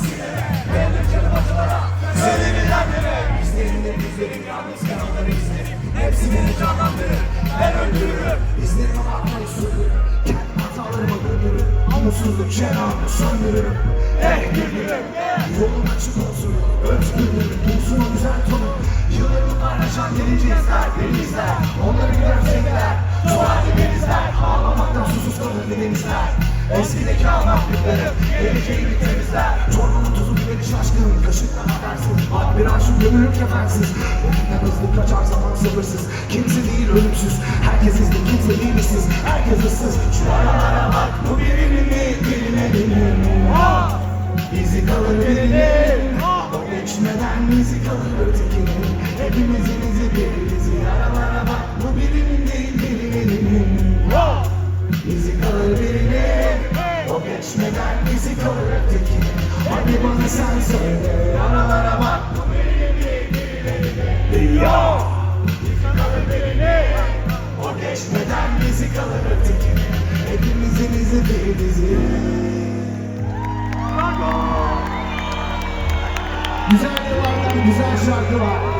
Sinirlere, devlet canım acılara Sönemilenlere İzlerinde bizlerim yalnız kanalları izlerim Ben öldürürüm İzlerim ama namussuzluğu Kendi hatalarıma döndürür Namussuzluk şenabı söndürürüm Eh güldürüm Yolun açık olsun Özgürlüğüm Bulsun güzel tonu Yıllarımı paylaşan denizler Denizler Onları görsek der Tuvalde denizler Ağlamaktan susuz kalır Eskideki anlattıklarım Geleceğimi temizler Çorbanın tuzu biberi şaşkın Kaşıktan habersiz Bak bir an şu gömülür kefensiz Elinden hızlı kaçar zaman sabırsız Kimse değil ölümsüz Herkes izli kimse değil misiniz Herkes ıssız Şu aralara bak Bu birinin değil birine Bizi kalır birinin O geçmeden bizi kalır ötekinin Hepimizin izi birimizi Aralara bak Bu birinin değil birinin Bizi kalır O geçmeden bizi kalır ötekinin Hadi bana sen söyle. Aralara bak. Bizi kalır birinin O geçmeden bizi kalır ötekinin Hepimizin izi birimizi Güzel yıllardan güzel şarkılar. Hadi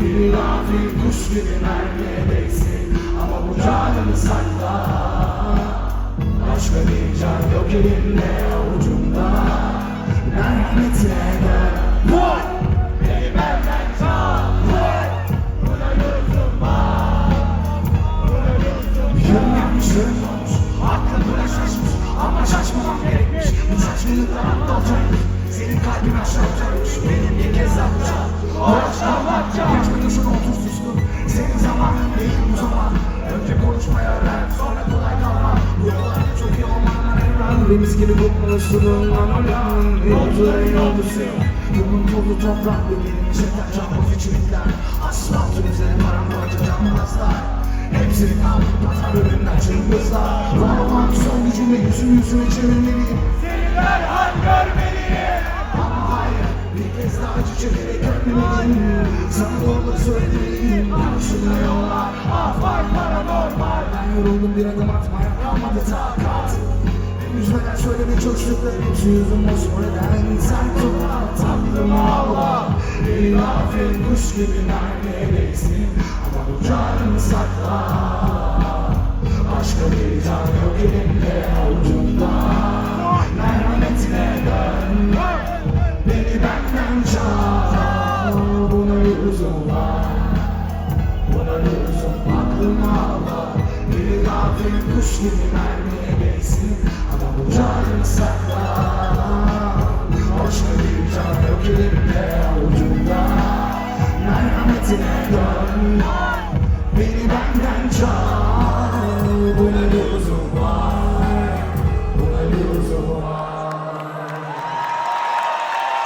Bir gafil kuş gibi mermiye değsin Ama bu canını sakla Başka bir can yok elimde avucumda yapmış yön olmuş Aklım buna şaşmış Ama şaşmamam gerekmiş Bu saçmalıklar Deniz gibi kokmuşsun Anolan Yolcuların yolcusu. Yolun tozu topraklı Benim çeker camboz içimikler Asfaltın üzeri paramparça cambazlar Hepsini kaldık pazar önünden çıngızlar Var olan son gücümle yüzümü yüzüme çevirmeliyim. Seni derhal görmeliyim. ama hayır bir kez daha acı çekerek ölmemeliyim Sana doğruları söylemeliyim. Yanlışlıkla yollar Afak paranormal. Ben yoruldum bir adım atmaya kalmadı takat Üzmeden söylemeye çalıştıklarım hepsi yüzüm bozma neden Sen kulağına tatlım Bir gafil kuş gibi mermiye değsin Ama bu canını sakla. Başka bir can yok elimde avucumda. Merhametine dön. Beni benden çal. Buna lüzum var. Buna lüzum aklıma ağla Bir gafil kuş gibi mermiye Merhametine dön Beni benden çal